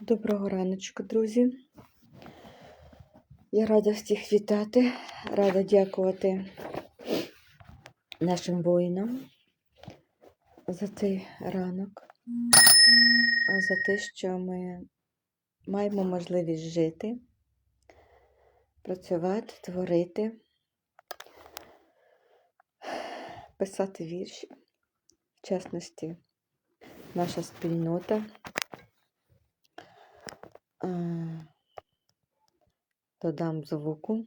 Доброго раночку, друзі. Я рада всіх вітати, рада дякувати нашим воїнам за цей ранок, за те, що ми маємо можливість жити, працювати, творити, писати вірші, в частності, наша спільнота. Додам звуку.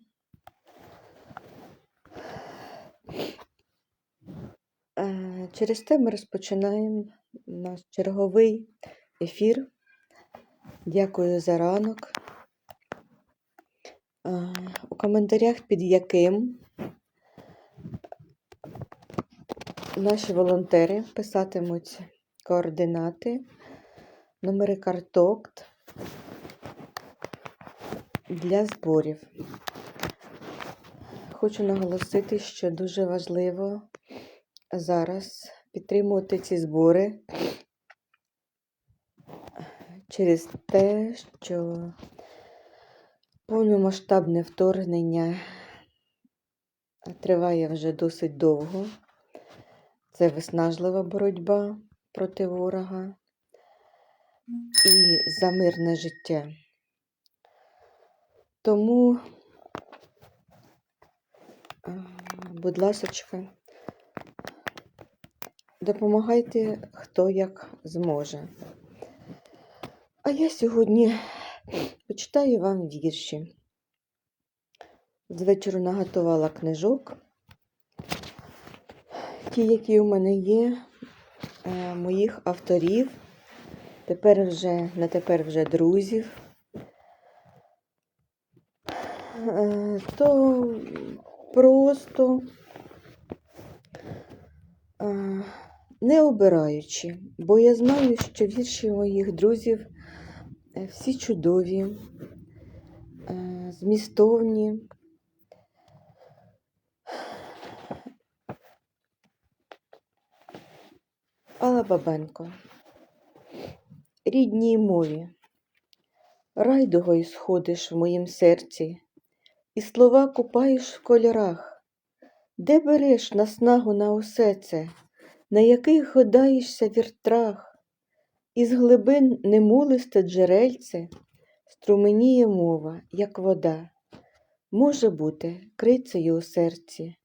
Е, Через те ми розпочинаємо наш черговий ефір. Дякую за ранок. Е, У коментарях під яким наші волонтери писатимуть координати, номери карток для зборів. Хочу наголосити, що дуже важливо зараз підтримувати ці збори через те, що повномасштабне вторгнення триває вже досить довго. Це виснажлива боротьба проти ворога і за мирне життя. Тому, е, будь ласочка, допомагайте хто як зможе. А я сьогодні почитаю вам вірші. З вечора наготувала книжок. Ті, які у мене є, е, моїх авторів, тепер вже, на тепер вже друзів. То просто е, не обираючи, бо я знаю, що вірші моїх друзів е, всі чудові, е, змістовні. Алла Бабенко. Рідній мові. Райдугою сходиш в моїм серці, і слова купаєш в кольорах, де береш наснагу на усе це, на яких годаєшся віртрах, із глибин немулисте джерельце, струменіє мова, як вода, може бути крицею у серці,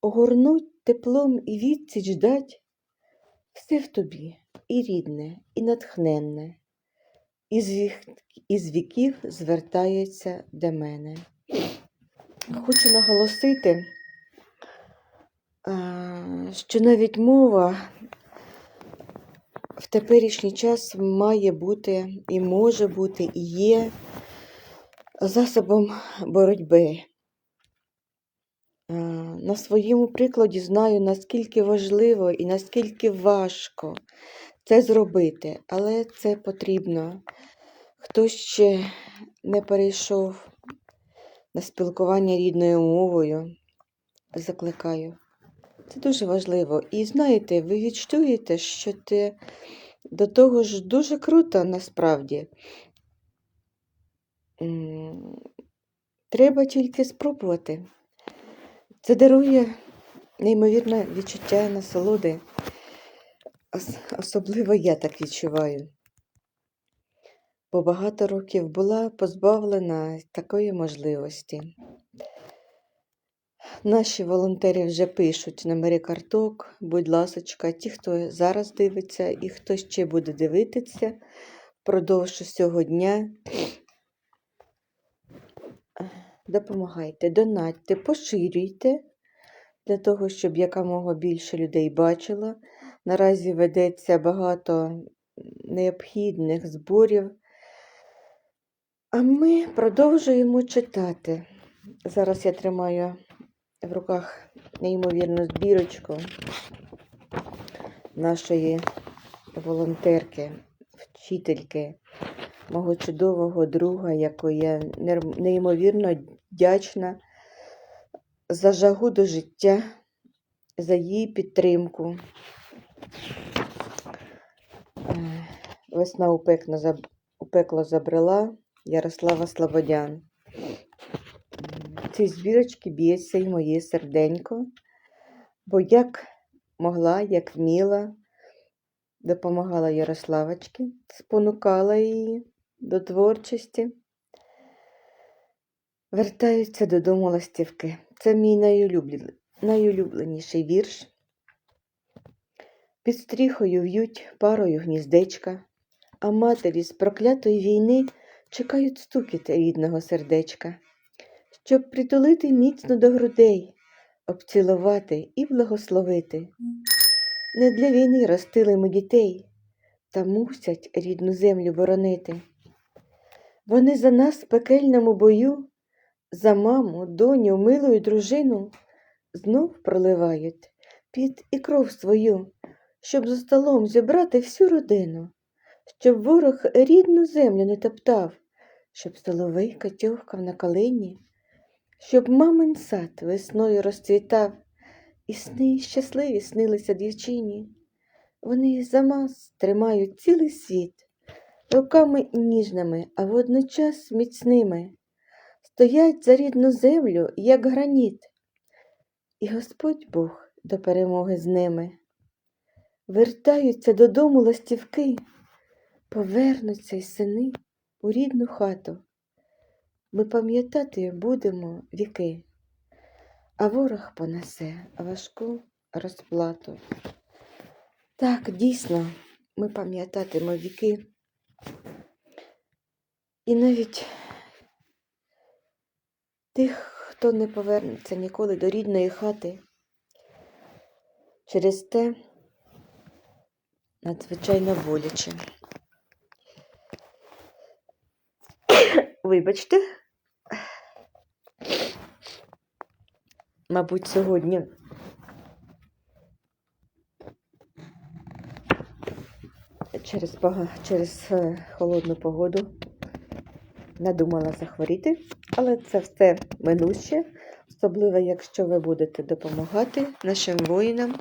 огорнуть теплом і відсіч дать, все в тобі і рідне, і натхненне, із, вік, із віків звертається до мене. Хочу наголосити, що навіть мова в теперішній час має бути і може бути, і є засобом боротьби. На своєму прикладі знаю, наскільки важливо і наскільки важко це зробити, але це потрібно. Хто ще не перейшов на спілкування рідною мовою, закликаю. Це дуже важливо. І знаєте, ви відчуєте, що ти до того ж дуже круто насправді. Треба тільки спробувати. Це дарує неймовірне відчуття насолоди. Особливо я так відчуваю. Бо багато років була позбавлена такої можливості. Наші волонтери вже пишуть номери карток, будь ласочка, ті, хто зараз дивиться і хто ще буде дивитися впродовж усього дня. Допомагайте, донатьте, поширюйте для того, щоб якомога більше людей бачило. Наразі ведеться багато необхідних зборів. А ми продовжуємо читати. Зараз я тримаю в руках неймовірну збірочку нашої волонтерки, вчительки, мого чудового друга, якої я неймовірно вдячна за жагу до життя, за її підтримку. Е, Весна у пекла, заб- у пекло забрела Ярослава Слободян. В цій збірочці б'ється і моє серденько, бо як могла, як вміла, допомагала Ярославочці, спонукала її до творчості. Вертаються додому ластівки. Це мій найулюблен- найулюбленіший вірш. Під стріхою в'ють парою гніздечка, а матері з проклятої війни чекають стукіт рідного сердечка, щоб притулити міцно до грудей, обцілувати і благословити. Не для війни ростили ми дітей, та мусять рідну землю боронити. Вони за нас в пекельному бою, за маму, доню, милу й дружину знов проливають під і кров свою, щоб за столом зібрати всю родину, щоб ворог рідну землю не топтав, щоб соловейка тьохкав на калині, щоб мамин сад весною розцвітав, і сни щасливі снилися дівчині. Вони за мас тримають цілий світ, руками ніжними, а водночас міцними, стоять за рідну землю, як граніт, і Господь Бог до перемоги з ними. Вертаються додому ластівки, повернуться й сини у рідну хату. Ми пам'ятати будемо віки, а ворог понесе важку розплату. Так, дійсно, ми пам'ятатимо віки. І навіть тих, хто не повернеться ніколи до рідної хати, через те надзвичайно боляче. Вибачте, мабуть, сьогодні. Через, пога- через е, холодну погоду надумала захворіти, але це все минуще, особливо якщо ви будете допомагати нашим воїнам,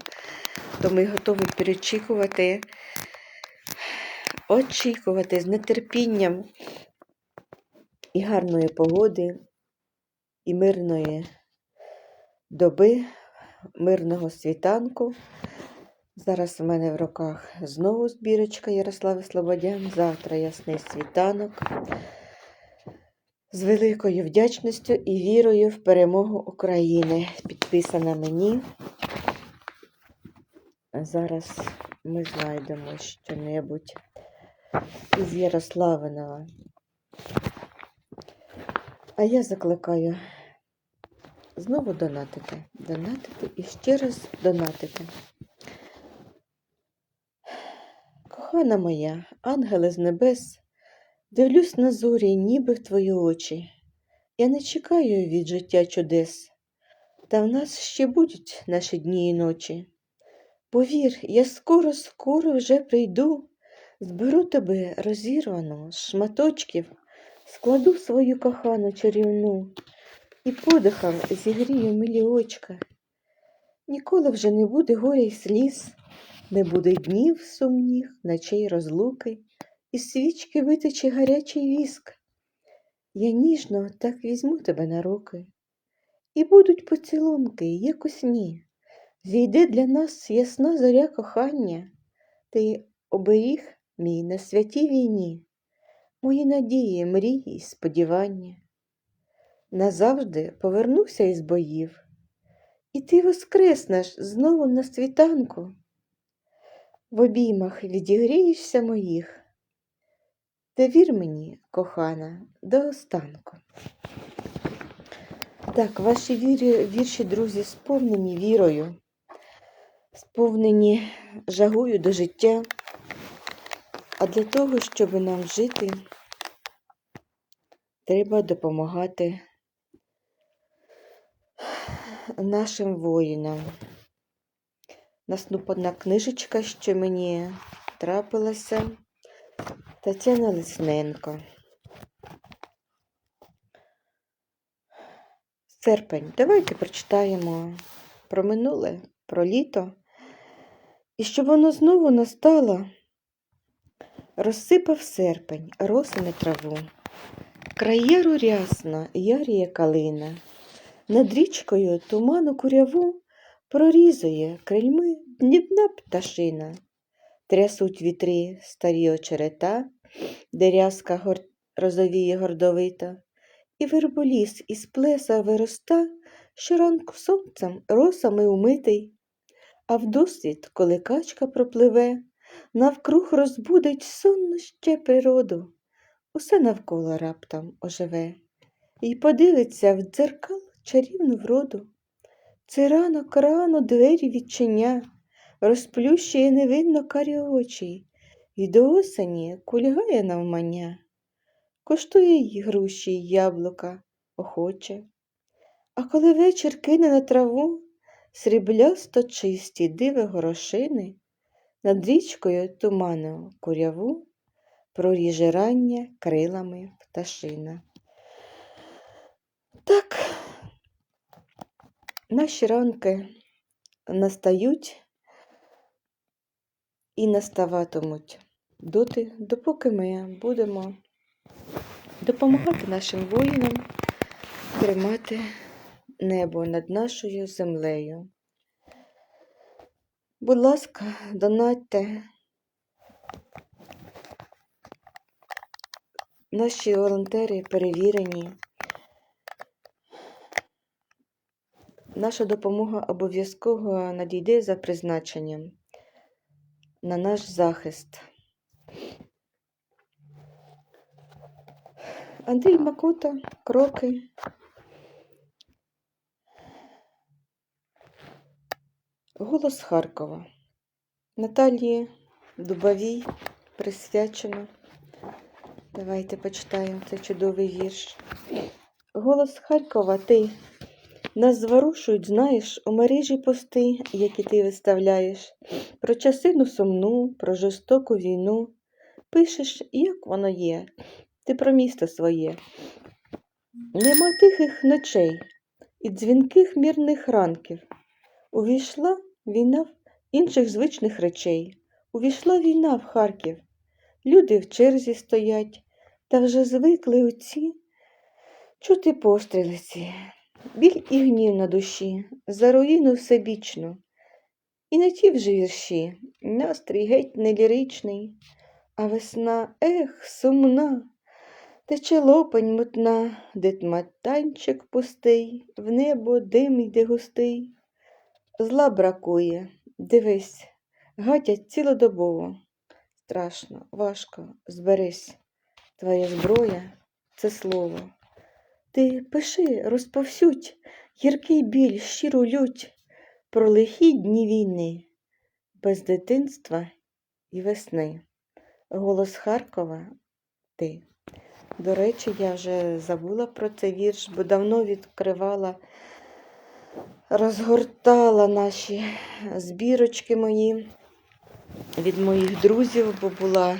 то ми готові перечікувати, очікувати з нетерпінням і гарної погоди, і мирної доби, мирного світанку. Зараз в мене в руках знову збірочка Ярослави Слободян. Завтра ясний світанок. З великою вдячністю і вірою в перемогу України. Підписана мені. Зараз ми знайдемо що-небудь із Ярославинова. А я закликаю знову донатити, донатити і ще раз донатити. Кохана моя, ангеле з небес, дивлюсь на зорі, ніби в твої очі. Я не чекаю від життя чудес, та в нас ще будуть наші дні і ночі. Повір, я скоро, скоро вже прийду, зберу тебе розірвану з шматочків, складу свою кохану чарівну і подихом зігрію милі очка. Ніколи вже не буде горя й сліз, не буде днів сумних, ночей розлуки, і свічки витече гарячий віск. Я ніжно так візьму тебе на руки, і будуть поцілунки, як у сні. Зійде для нас ясна зоря кохання, ти оберіг мій на святій війні, мої надії, мрії сподівання. Назавжди повернуся із боїв, і ти воскреснеш знову на світанку. В обіймах відігрієшся моїх. Та вір мені, кохана, до останку. Так, ваші вірі, вірші, друзі, сповнені вірою, сповнені жагою до життя. А для того, щоб нам жити, треба допомагати нашим воїнам. Наступна книжечка, що мені трапилася, Тетяна Лисненко. Серпень. Давайте прочитаємо про минуле, про літо. І щоб воно знову настало, Розсипав серпень, росами траву. Краєру рясна, яріє калина. Над річкою туману куряву прорізує крильми днібна пташина. Трясуть вітри старі очерета, де рязка гор... розовіє гордовито, і верболіс із плеса вироста щоранку сонцем росами умитий. А вдосвід, коли качка пропливе, навкруг розбудить сонно ще природу, усе навколо раптом оживе, І подивиться в дзеркал чарівну вроду. Це ранок рано двері відчиня, розплющує невинно карі очі, І до осені кульгає навмання, коштує їй груші й яблука охоче. А коли вечір кине на траву сріблясто чисті диви горошини, над річкою туману куряву проріже рання крилами пташина. Так, наші ранки настають і наставатимуть доти, допоки ми будемо допомагати нашим воїнам тримати небо над нашою землею. Будь ласка, донатьте. Наші волонтери перевірені. Наша допомога обов'язково надійде за призначенням на наш захист. Андрій Макута, кроки. Голос Харкова. Наталії Дубовій присвячено. Давайте почитаємо цей чудовий вірш. Голос Харкова, ти нас зворушують, знаєш, у мережі пости, які ти виставляєш, про часину сумну, про жорстоку війну. Пишеш, як воно є, ти про місто своє. Нема тихих ночей і дзвінких мірних ранків. Увійшла війна в інших звичних речей. Увійшла війна в Харків. Люди в черзі стоять, та вже звикли оці чути постріли ці. Біль і гнів на душі, за руїну всебічну. І не ті вже вірші, настрій геть не ліричний, а весна, ех, сумна, тече лопань мутна, дитматанчик пустий, в небо дим йде густий. Зла бракує, дивись, гатять цілодобово. Страшно, важко, зберись. Твоя зброя це слово. Ти пиши, розповсюдь гіркий біль, щиру лють про лихі дні війни, без дитинства і весни. Голос Харкова ти. До речі, я вже забула про цей вірш, бо давно відкривала, розгортала наші збірочки мої від моїх друзів, бо була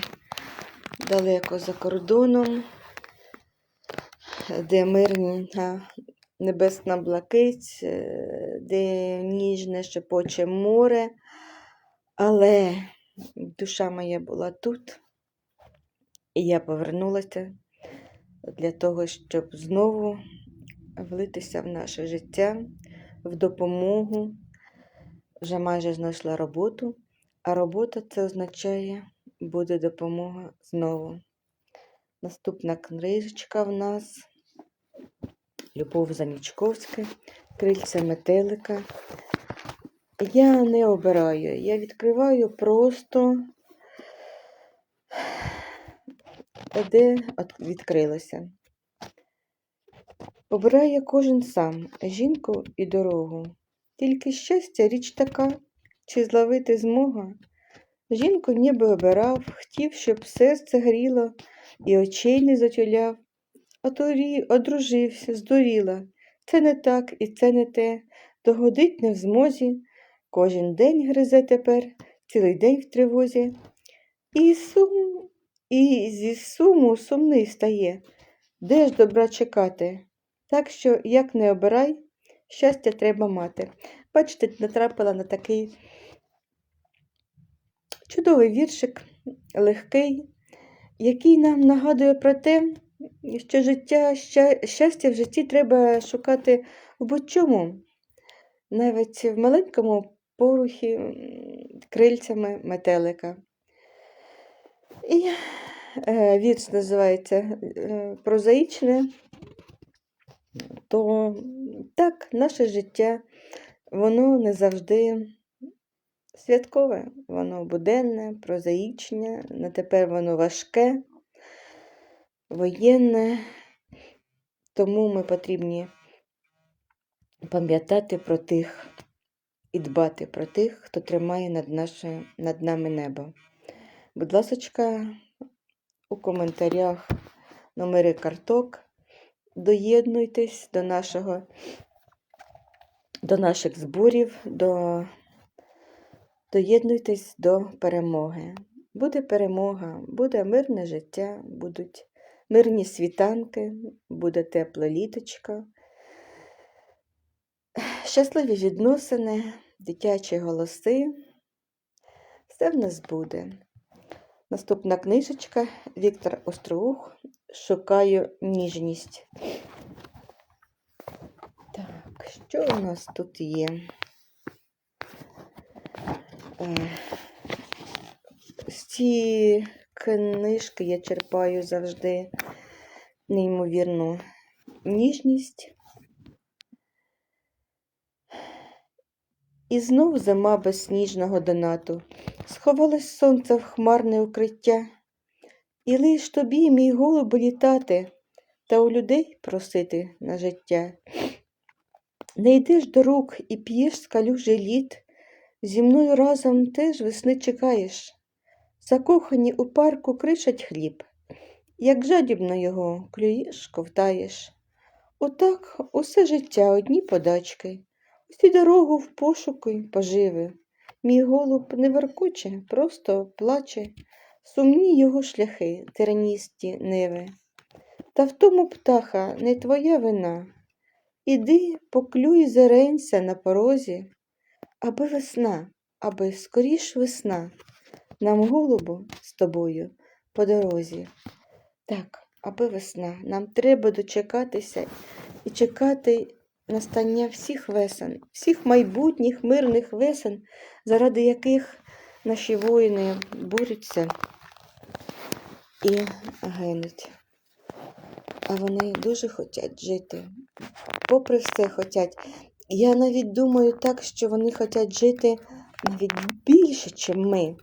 далеко за кордоном де мирна небесна блакить, е, де ніжне шепоче море, але душа моя була тут, і я повернулася для того, щоб знову влитися в наше життя, в допомогу. Вже майже знайшла роботу, а робота це означає, буде допомога знову. Наступна книжечка в нас Любов Занічковська, крильця метелика. Я не обираю, я відкриваю просто, де відкрилося. Обирає кожен сам жінку і дорогу. Тільки щастя, річ така, чи зловити змога. Жінку ніби обирав, хотів, щоб серце гріло і очей не затюляв. А торі одружився, здуріла. Це не так і це не те. Догодить не в змозі. Кожен день гризе тепер, цілий день в тривозі. І сум, і зі суму сумний стає. Де ж добра чекати? Так що, як не обирай, щастя треба мати. Бачите, натрапила на такий чудовий віршик легкий, який нам нагадує про те, що життя, щастя в житті треба шукати в будь-чому, навіть в маленькому порухі крильцями метелика. І е, вірш називається е, Прозаїчне, то так, наше життя, воно не завжди святкове, воно буденне, прозаїчне, на тепер воно важке, воєнне, тому ми потрібні пам'ятати про тих і дбати про тих, хто тримає над, наше, над нами небо. Будь ласочка, у коментарях номери карток. Доєднуйтесь до нашого, до наших зборів, до, доєднуйтесь до перемоги. Буде перемога, буде мирне життя, будуть мирні світанки, буде тепле літочко, щасливі відносини, дитячі голоси. Все в нас буде. Наступна книжечка Віктор Остроух Шукаю ніжність. Так, що у нас тут є? З цієї книжки я черпаю завжди неймовірну ніжність. І знов зима без сніжного донату. Сховалось сонце в хмарне укриття. І лиш тобі, мій голубу, літати та у людей просити на життя. Не йдеш до рук і п'єш з калюжий літ, зі мною разом теж весни чекаєш. Закохані у парку кришать хліб, як жадібно його клюєш, ковтаєш. Отак усе життя одні подачки, усі дорогу в пошуку й поживи. Мій голуб не воркоче, просто плаче, сумні його шляхи, терністі ниви. Та в тому птаха не твоя вина. Іди, поклюй зеренься на порозі, аби весна, аби скоріш весна, нам голубу з тобою по дорозі. Так, аби весна, нам треба дочекатися і чекати настання всіх весен, всіх майбутніх мирних весен, заради яких наші воїни борються і гинуть. А вони дуже хочуть жити. Попри все хочуть. Я навіть думаю так, що вони хочуть жити навіть більше, ніж ми.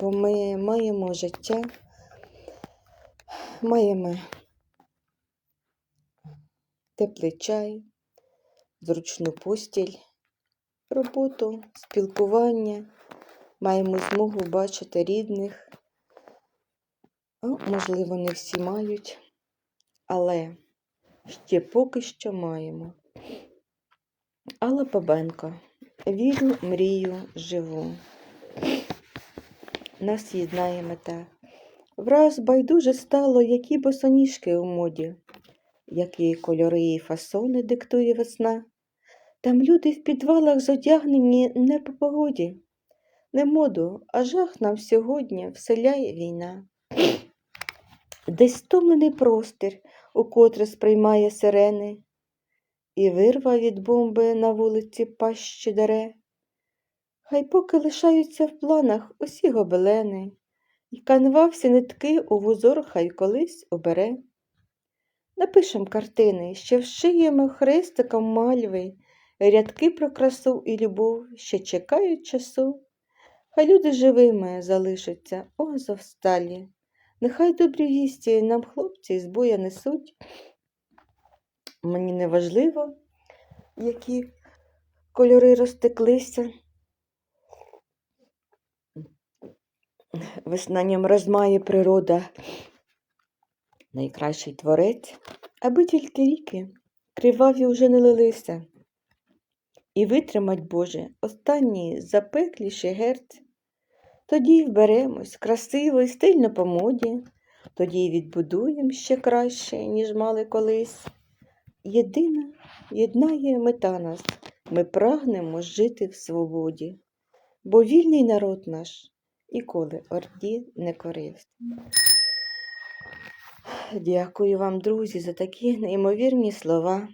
Бо ми маємо життя, маємо теплий чай, зручну постіль, роботу, спілкування, маємо змогу бачити рідних. Можливо, не всі мають, але ще поки що маємо. Алла Бабенко. Вірю, мрію, живу. Нас єднає мета. Враз байдуже стало, які босоніжки у моді, які кольори і фасони диктує весна. Там люди в підвалах зодягнені не по погоді, не моду, а жах нам сьогодні вселяє війна. Десь стомлений простір, укотре сприймає сирени, і вирва від бомби на вулиці пащі дере. Хай поки лишаються в планах усі гобелени, І канва всі нитки у вузор хай колись обере. Напишем картини, ще вшиємо хрестиком мальви, Рядки про красу і любов ще чекають часу. Хай люди живими залишаться, о, зовсталі. Нехай добрі вісті нам хлопці з боя несуть. Мені не важливо, які кольори розтеклися. Веснанням розмає природа, найкращий творець, аби тільки ріки криваві вже не лилися. І витримать, Боже, останній запекліший герць. Тоді вберемось красиво і стильно по моді, тоді й відбудуємо ще краще, ніж мали колись. Єдина єднає мета нас, ми прагнемо жити в свободі, бо вільний народ наш і коли орді не користь. Дякую вам, друзі, за такі неймовірні слова.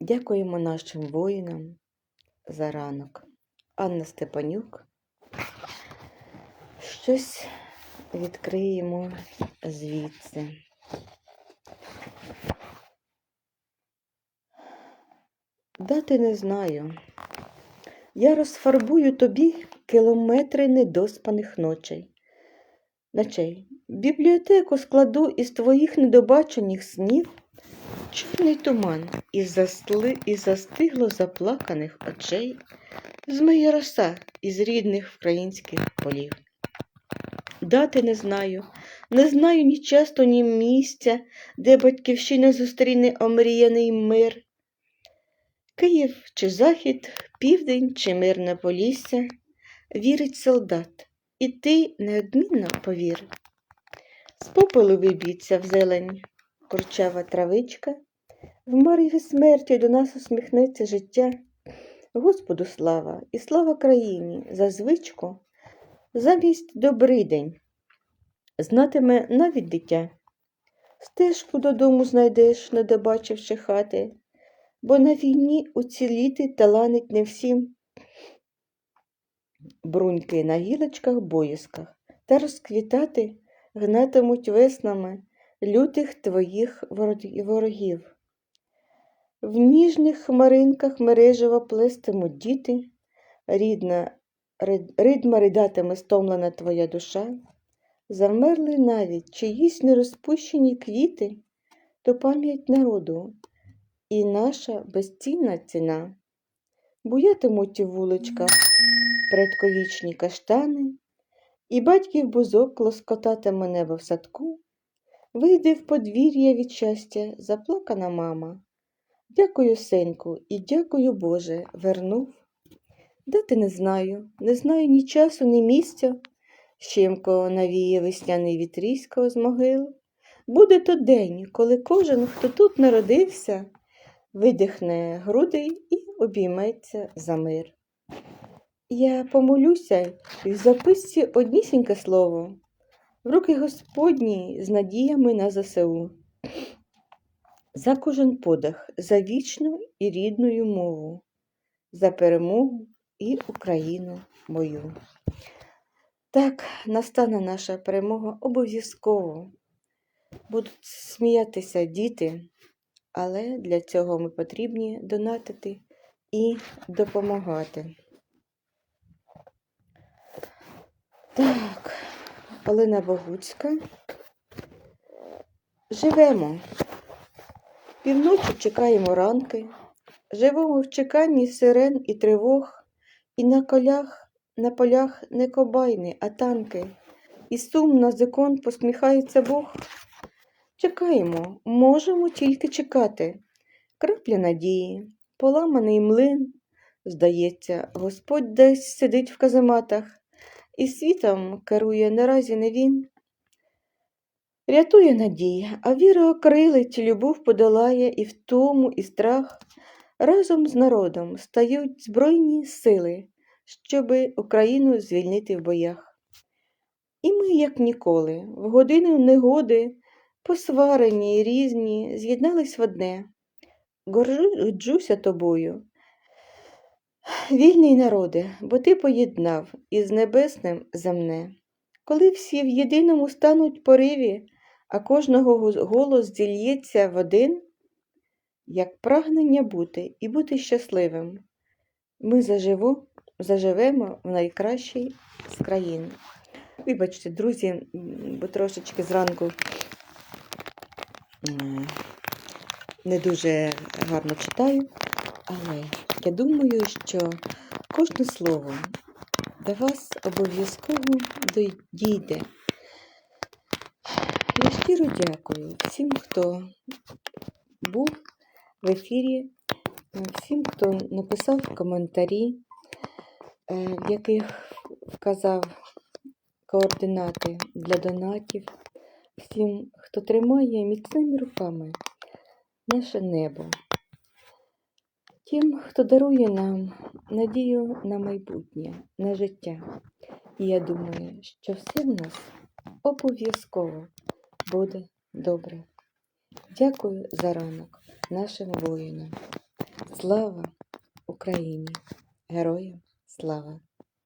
Дякуємо нашим воїнам за ранок. Анна Степанюк. Щось відкриємо звідси. Дати не знаю. Я розфарбую тобі кілометри недоспаних ночей. Ночей. Бібліотеку складу із твоїх недобачених снів чорний туман із, засли... із застигло заплаканих очей, змиє роса із рідних українських полів. Дати не знаю, не знаю ні часу, ні місця, де батьківщина зустріне омріяний мир. Київ чи захід, південь чи мирне полісся, вірить солдат, і ти неодмінно повір. З попелу виб'ється в зелень курчава травичка, в мареві смерті до нас усміхнеться життя. Господу слава і слава країні за звичку, замість добрий день. Знатиме навіть дитя. Стежку додому знайдеш, не добачивши хати, бо на війні уціліти таланить не всім. Бруньки на гілочках боїсках та розквітати гнатимуть веснами лютих твоїх ворогів. В ніжних хмаринках мережева плестимуть діти, рідна ридма ридатиме стомлена твоя душа, завмерли навіть чиїсь нерозпущені квіти, то пам'ять народу і наша безцінна ціна. Буятимуть у вуличках предковічні каштани, і батьків бузок лоскотатиме небо в садку, вийде в подвір'я від щастя заплакана мама. Дякую, сеньку, і дякую, Боже, вернув. Дати не знаю, не знаю ні часу, ні місця. Щемко навіє весняний вітрісько з могил. Буде то день, коли кожен, хто тут народився, видихне груди і обійметься за мир. Я помолюся і в записці однісіньке слово в руки Господні з надіями на ЗСУ. За кожен подих, за вічну і рідною мову, за перемогу і Україну мою. Так, настане наша перемога обов'язково. Будуть сміятися діти, але для цього ми потрібні донатити і допомагати. Так, Олена Богуцька. Живемо. Півночі чекаємо ранки, живемо в чеканні сирен і тривог, і на колях, на полях не кобайни, а танки, і сумно з ікон посміхається Бог. Чекаємо, можемо тільки чекати. Крапля надії, поламаний млин. Здається, Господь десь сидить в казематах, і світом керує наразі не він. Рятує надія, а віра окрилить, любов подолає і втому, і страх. Разом з народом стають збройні сили, щоби Україну звільнити в боях. І ми, як ніколи, в годину негоди, посварені й різні, з'єднались в одне. Горджуся тобою, вільний народе, бо ти поєднав із небесним земне. Коли всі в єдиному стануть пориві, а кожного голос зільється в один, як прагнення бути і бути щасливим, ми заживу, заживемо в найкращій з країн. Вибачте, друзі, бо трошечки зранку не дуже гарно читаю, але я думаю, що кожне слово до вас обов'язково дійде. Я щиро дякую всім, хто був в ефірі, всім, хто написав коментарі, е, в яких вказав координати для донатів, всім, хто тримає міцними руками наше небо. тим, хто дарує нам надію на майбутнє, на життя. І я думаю, що все в нас обов'язково буде добре. Дякую за ранок нашим воїнам. Слава Україні! Героям слава!